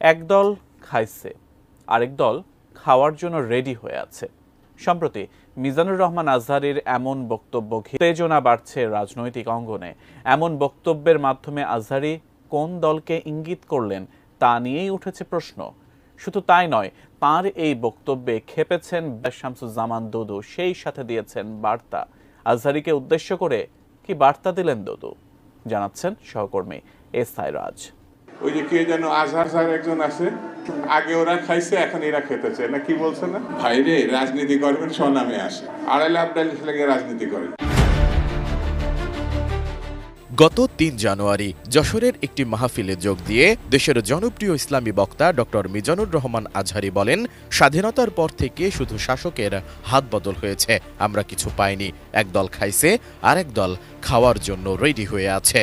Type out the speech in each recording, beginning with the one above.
একদল খাইছে, আরেক দল খাওয়ার জন্য রেডি হয়ে আছে। সম্প্রতি মিজানুর রহমান আজহারির এমন বক্তব্য উত্তেজনা বাড়ছে রাজনৈতিক অঙ্গনে। এমন বক্তব্যের মাধ্যমে আজহারি কোন দলকে ইঙ্গিত করলেন তা নিয়েই উঠেছে প্রশ্ন। শুধু তাই নয়, তার এই বক্তব্যে খেপেছেন শামসুজ্জামান দুদু, সেই সাথে দিয়েছেন বার্তা। আজহারিকে উদ্দেশ্য করে কি বার্তা দিলেন দুদু? জানাচ্ছেন সহকর্মী এস রাজ। ওই যে কে যেন আজহার স্যার একজন আছে আগে ওরা খাইছে এখন এরা খেতেছে না কি বলছে না? ভাইরে রাজনীতি করবেন স্বনামে আসে। আড়াইলে আবদাল লেগে রাজনীতি করেন। গত তিন জানুয়ারি যশোরের একটি মাহফিলে যোগ দিয়ে দেশের জনপ্রিয় ইসলামী বক্তা ডক্টর মিজানুর রহমান আজহারি বলেন স্বাধীনতার পর থেকে শুধু শাসকের হাত বদল হয়েছে আমরা কিছু পাইনি। একদল খাইছে আরেক দল খাওয়ার জন্য রেডি হয়ে আছে।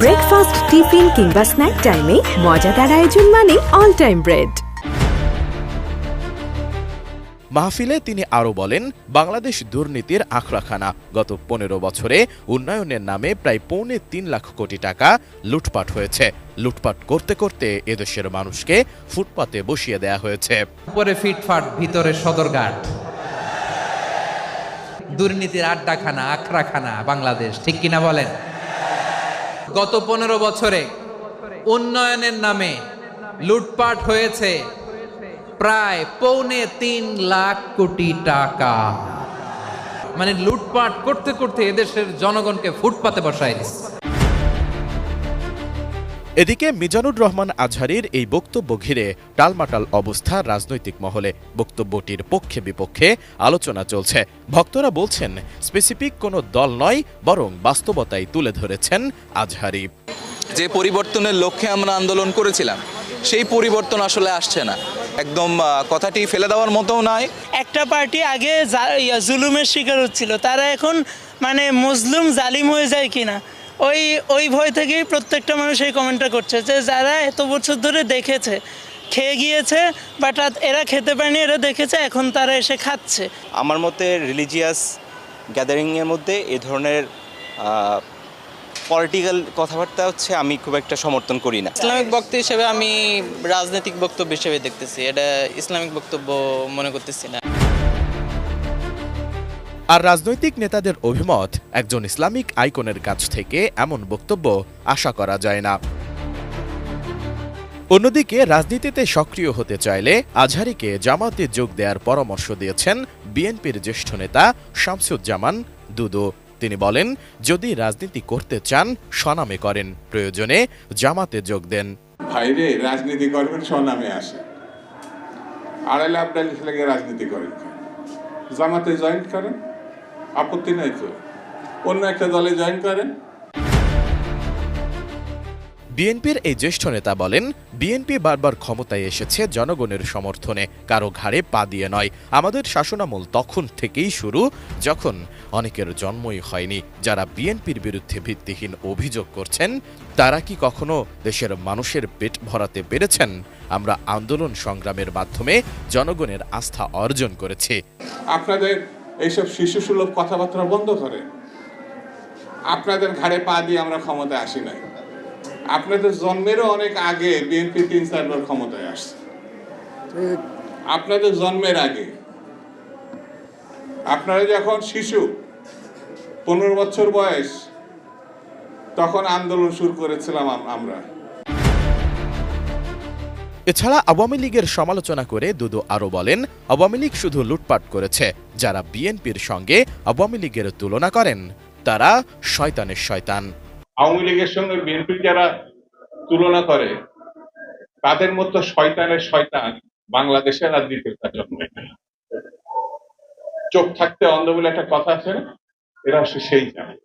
ব্রেকফাস্ট টিফিন কিংবা স্ন্যাক টাইমে মজাদার আয়োজন মানে অল টাইম ব্রেড মাহফিলে তিনি আরও বলেন বাংলাদেশ দুর্নীতির আখড়াখানা। গত পনেরো বছরে উন্নয়নের নামে প্রায় পৌনে তিন লাখ কোটি টাকা লুটপাট হয়েছে। লুটপাট করতে করতে এদেশের মানুষকে ফুটপাতে বসিয়ে দেয়া হয়েছে। উপরে ফিটফাট ভিতরে সদরঘাট। দুর্নীতির আড্ডাখানা আখড়াখানা বাংলাদেশ ঠিক কিনা বলেন? গত পনেরো বছরে উন্নয়নের নামে লুটপাট হয়েছে প্রায় পৌনে তিন লাখ কোটি টাকা। মানে লুটপাট করতে করতে এদেশের জনগণকে ফুটপাতে বসায় দিচ্ছে। এদিকে মিজানুর রহমান আজহারির এই বক্তব্য ঘিরে টালমাটাল অবস্থা রাজনৈতিক মহলে। বক্তব্যটির পক্ষে বিপক্ষে আলোচনা চলছে। ভক্তরা বলছেন স্পেসিফিক কোনো দল নয় বরং বাস্তবতাই তুলে ধরেছেন আজহারি। যে পরিবর্তনের লক্ষ্যে আমরা আন্দোলন করেছিলাম সেই পরিবর্তন আসলে আসছে না। একদম কথাটি ফেলে দেওয়ার মতোও নয়। একটা পার্টি আগে জুলুমের শিকার হচ্ছিল। তারা এখন মানে মজলুম জালিম হয়ে যায় কিনা? ওই ওই ভয় থেকেই প্রত্যেকটা মানুষ এই কমেন্টটা করছে যে যারা এত বছর ধরে দেখেছে খেয়ে গিয়েছে বাট এরা খেতে পারেনি এরা দেখেছে এখন তারা এসে খাচ্ছে। আমার মতে রিলিজিয়াস গ্যাদারিংয়ের মধ্যে এ ধরনের পলিটিক্যাল কথাবার্তা হচ্ছে আমি খুব একটা সমর্থন করি না। ইসলামিক বক্তব্য হিসেবে আমি রাজনৈতিক বক্তব্য হিসেবে দেখতেছি এটা ইসলামিক বক্তব্য মনে করতেছি না। আর রাজনৈতিক নেতাদের অভিমত একজন ইসলামিক আইকনের কাছ থেকে এমন বক্তব্য আশা করা যায় না। অন্যদিকে, রাজনীতিতে সক্রিয় হতে চাইলে আজহারিকে জামাতে যোগ দেওয়ার পরামর্শ দিয়েছেন বিএনপির জ্যেষ্ঠ নেতা শামসুজ্জামান দুদু। তিনি বলেন, যদি রাজনীতি করতে চান, স্বনামে করেন। প্রয়োজনে জামাতে যোগ দেন। ভাইরে, রাজনীতি করবেন, স্বনামে আসে রাজনীতি করেন। জামাতে জয়েন করেন। আপত্তি নাই তো। অন্য একটা দলে জয়েন করেন। বিএনপির এই জ্যেষ্ঠ নেতা বলেন বিএনপি বারবার ক্ষমতায় এসেছে জনগণের সমর্থনে কারও ঘাড়ে পা দিয়ে নয়। আমাদের শাসনামল তখন থেকেই শুরু যখন অনেকের জন্মই হয়নি। যারা বিএনপির বিরুদ্ধে ভিত্তিহীন অভিযোগ করছেন তারা কি কখনো দেশের মানুষের পেট ভরাতে পেরেছেন? আমরা আন্দোলন সংগ্রামের মাধ্যমে জনগণের আস্থা অর্জন করেছি। আপনাদের এইসব শিশু সুলভ কথাবার্তা বন্ধ করে। আপনাদের ঘাড়ে পা দিয়ে আমরা ক্ষমতায় আসি নাই। আপনাদের জন্মেরও অনেক আগে বিএনপি তিন চারবার ক্ষমতায় আসছে। আপনাদের জন্মের আগে। আপনারা যখন শিশু, পনেরো বছর বয়স, তখন আন্দোলন শুরু করেছিলাম আমরা। এছাড়া আওয়ামী লীগের সমালোচনা করে দুদু আরও বলেন, আওয়ামী লীগ শুধু লুটপাট করেছে, যারা বিএনপির সঙ্গে আওয়ামী লীগের তুলনা করেন, তারা শয়তানের শয়তান। আওয়ামী লীগের সঙ্গে বিএনপি যারা তুলনা করে, তাদের মতো শয়তানের শয়তান বাংলাদেশের দ্বিতীয়টা জন্মে চোখ থাকতে অন্ধ বলে একটা কথা আছে, এরা হচ্ছে সেই জানে।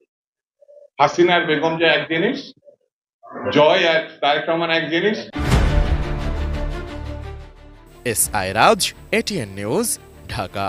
হাসিনার বেগম যে এক জিনিস, জয় আর তারেক রহমান এক জিনিস S I Raj ATN news Dhaka.